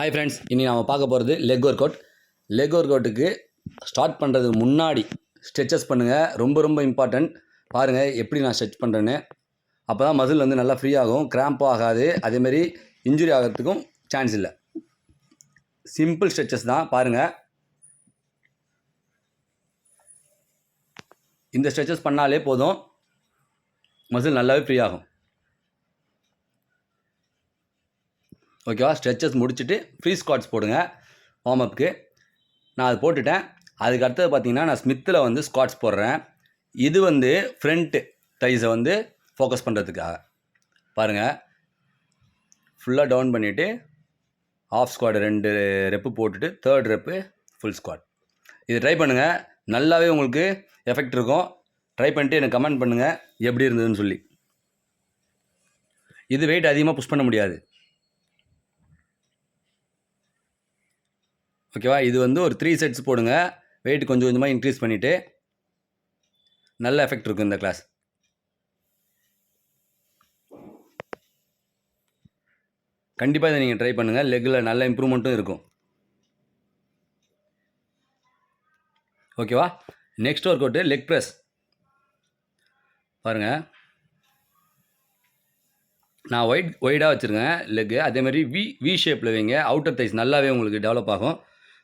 Hi friends இனி நம்ம பார்க்க போகிறது leg workout leg work அவுட்டுக்கு ஸ்டார்ட் பண்ணுறதுக்கு முன்னாடி ஸ்ட்ரெச்சஸ் பண்ணுங்கள் ரொம்ப ரொம்ப இம்பார்ட்டண்ட் பாருங்கள் எப்படி நான் ஸ்ட்ரெச் பண்ணுறேன்னு அப்போ தான் மசில் வந்து நல்லா ஃப்ரீ ஆகும். ஆகாது. அதேமாரி இன்ஜுரி ஆகிறதுக்கும் சான்ஸ் இல்லை. சிம்பிள் ஸ்ட்ரெச்சஸ் தான். பாருங்கள் இந்த ஸ்ட்ரெச்சஸ் பண்ணாலே போதும். மசில் நல்லாவே ஃப்ரீ ஆகும். ஓகேவா ஸ்ட்ரெச்சஸ் முடிச்சுட்டு ஃப்ரீ ஸ்குவாட்ஸ் போடுங்க. வார்ம் நான் அது போட்டுட்டேன். அதுக்கு அடுத்தது பார்த்தீங்கன்னா நான் ஸ்மித்தில் வந்து ஸ்குவாட்ஸ் போடுறேன். இது வந்து ஃப்ரண்ட்டு தைஸை வந்து ஃபோக்கஸ் பண்ணுறதுக்காக பாருங்கள் ஃபுல்லாக டவுன் பண்ணிவிட்டு ஆஃப் ஸ்குவாட் ரெண்டு ரெப்பு போட்டுட்டு தேர்ட் ரெப்பு ஃபுல் ஸ்குவாட் இது ட்ரை பண்ணுங்கள் நல்லாவே உங்களுக்கு எஃபெக்ட் இருக்கும். ட்ரை பண்ணிட்டு எனக்கு கமெண்ட் பண்ணுங்கள் எப்படி இருந்ததுன்னு சொல்லி. இது வெயிட் அதிகமாக புஷ் பண்ண முடியாது. ஓகேவா? இது வந்து ஒரு த்ரீ செட்ஸ் போடுங்க. வெயிட் கொஞ்சம் கொஞ்சமாக இன்க்ரீஸ் பண்ணிவிட்டு நல்ல எஃபெக்ட் இருக்கும் இந்த கிளாஸ் கண்டிப்பாக இதை நீங்கள் ட்ரை பண்ணுங்கள் லெக்கில் நல்ல இம்ப்ரூவ்மெண்ட்டும் இருக்கும். ஓகேவா? Next workout leg press பாருங்கள் நான் ஒயிட் ஒயிடாக வச்சுருக்கேன். லெக்கு அதேமாதிரி வி வி ஷேப்பில் வைங்க. அவுட்டர் தைஸ் நல்லாவே உங்களுக்கு டெவலப் ஆகும்.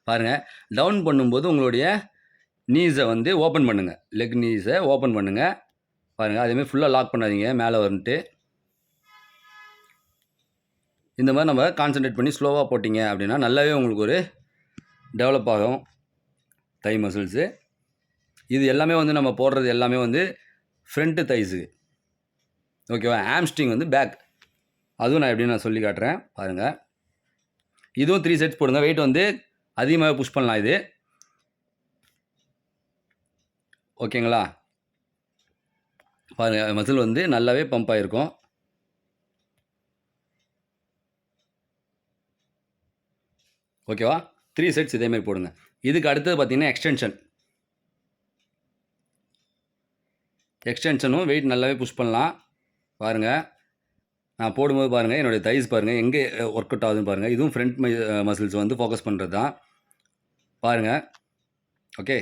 பாருங்கள் டவுன் பண்ணும்போது உங்களுடைய நீஸை வந்து ஓப்பன் பண்ணுங்கள் லெக் நீஸை ஓப்பன் பண்ணுங்கள் பாருங்கள் அதேமாதிரி ஃபுல்லாக லாக் பண்ணாதீங்க மேலே வந்துட்டு இந்த மாதிரி நம்ம கான்சன்ட்ரேட் பண்ணி ஸ்லோவாக போட்டிங்க அப்படின்னா நல்லாவே உங்களுக்கு ஒரு டெவலப் ஆகும். தை மசில்ஸு இது எல்லாமே வந்து நம்ம போடுறது எல்லாமே வந்து ஃப்ரண்ட்டு தைஸுக்கு ஓகேவா ஆம்ஸ்டிங் வந்து பேக் அதுவும் நான் எப்படி நான் சொல்லி காட்டுறேன். பாருங்கள் இதுவும் த்ரீ செட்ஸ் போடுங்க. வெயிட் வந்து அதிகமாக புஷ் பண்ணலாம் இது. ஓகேங்களா? பாருங்கள் மசில் வந்து நல்லாவே பம்ப் ஆகிருக்கும் ஓகேவா? த்ரீ செட்ஸ் இதேமாரி போடுங்க. இதுக்கு அடுத்தது பார்த்தீங்கன்னா எக்ஸ்டென்ஷன் எக்ஸ்டென்ஷனும் வெயிட் நல்லாவே புஷ் பண்ணலாம். பாருங்கள் நான் போடும்போது பாருங்கள் என்னுடைய தைஸ் பாருங்கள் எங்கே ஒர்க் அவுட் ஆகுதுன்னு பாருங்கள் இதுவும் ஃப்ரண்ட் மசில்ஸ் வந்து ஃபோக்கஸ் பண்ணுறது தான். பாருங்கள் ஓகே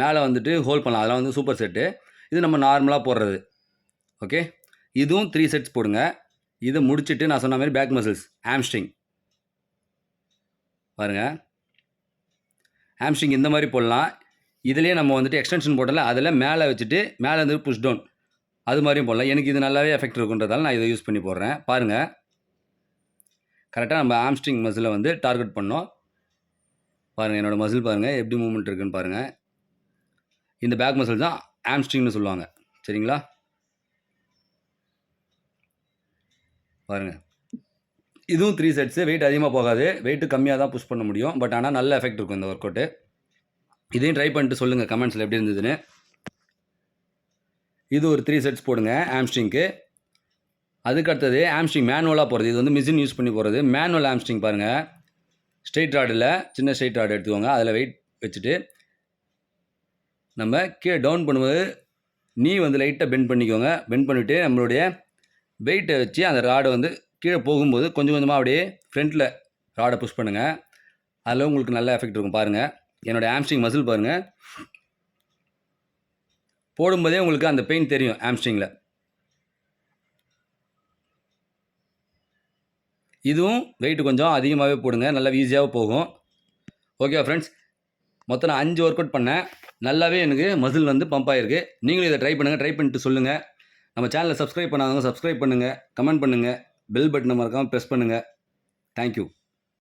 மேலே வந்துட்டு ஹோல்ட் பண்ணலாம். அதெல்லாம் வந்து சூப்பர் செட்டு இது நம்ம நார்மலாக போடுறது. ஓகே இதுவும் த்ரீ செட்ஸ் போடுங்க. இதை முடிச்சுட்டு நான் சொன்ன மாதிரி பேக் மசில்ஸ் ஆம்ஸ்ட்ரிங் பாருங்கள் ஆம்ஸ்ட்ரிங் இந்த மாதிரி போடலாம். இதுலேயே நம்ம வந்துட்டு எக்ஸ்டென்ஷன் போடல. அதில் மேலே வச்சுட்டு மேலே வந்து புஷ் டவுன் அது மாதிரியும் போடலாம். எனக்கு இது நல்லாவே எஃபெக்ட் இருக்குன்றதால நான் இதை யூஸ் பண்ணி போடுறேன். பாருங்கள் கரெக்டாக நம்ம ஆம்ஸ்ட்ரிங் மசிலை வந்து டார்கெட் பண்ணோம். பாருங்கள் என்னோடய மசில் பாருங்கள் எப்படி மூமெண்ட் இருக்குன்னு பாருங்கள் இந்த பேக் மசில் தான் ஆம்ஸ்ட்ரிங்னு சொல்லுவாங்க. சரிங்களா? பாருங்கள் இதுவும் த்ரீ செட்ஸு வெயிட் அதிகமாக போகாது. வெயிட்டு கம்மியாக தான் புஷ் பண்ண முடியும். பட் ஆனால் நல்ல எஃபெக்ட் இருக்கும் இந்த ஒர்க் அவுட்டு இதையும் ட்ரை பண்ணிட்டு சொல்லுங்கள் கமெண்ட்ஸில் எப்படி இருந்ததுன்னு. இது ஒரு த்ரீ செட்ஸ் போடுங்க ஆம்ஸ்டிங்க்கு அதுக்கு அடுத்தது ஆம்ஸ்ட்ரிங் மேனுவலாக போகிறது இது வந்து மிஷின் யூஸ் பண்ணி போகிறது மேனுவல் ஆம்ஸ்டிங் பாருங்கள் ஸ்ட்ரெயிட் ராடில் சின்ன ஸ்ட்ரெயிட் ராடு எடுத்துக்கோங்க. அதில் வெயிட் வச்சுட்டு நம்ம கீழே டவுன் பண்ணும்போது நீ வந்து லைட்டாக பெண்ட் பண்ணிக்கோங்க. பெண்ட் பண்ணிவிட்டு நம்மளுடைய வெயிட்டை வச்சு அந்த ராடை வந்து கீழே போகும்போது கொஞ்சம் கொஞ்சமாக அப்படியே ஃப்ரண்ட்டில் ராடை புஷ் பண்ணுங்கள் அதில் உங்களுக்கு நல்ல எஃபெக்ட் இருக்கும் பாருங்கள் என்னோடய ஆம்ஸ்டிங் மசில் பாருங்கள் போடும்போதே உங்களுக்கு அந்த பெயின் தெரியும் ஆம்ஸ்ட்ரிங்கில் இதுவும் வெயிட் கொஞ்சம் அதிகமாகவே போடுங்க நல்லா ஈஸியாகவும் போகும். ஓகே ஃப்ரெண்ட்ஸ் மொத்தம் நான் அஞ்சு ஒர்க் அவுட் பண்ணேன். நல்லாவே எனக்கு மசில் வந்து பம்ப் ஆகிருக்கு நீங்களும் இதை ட்ரை பண்ணுங்கள் ட்ரை பண்ணிட்டு சொல்லுங்கள் நம்ம சேனலை சப்ஸ்கிரைப் பண்ணாதவங்க சப்ஸ்கிரைப் பண்ணுங்கள் கமெண்ட் பண்ணுங்கள் பெல் பட்டனை மறக்காமல் ப்ரெஸ் பண்ணுங்கள் தேங்க்யூ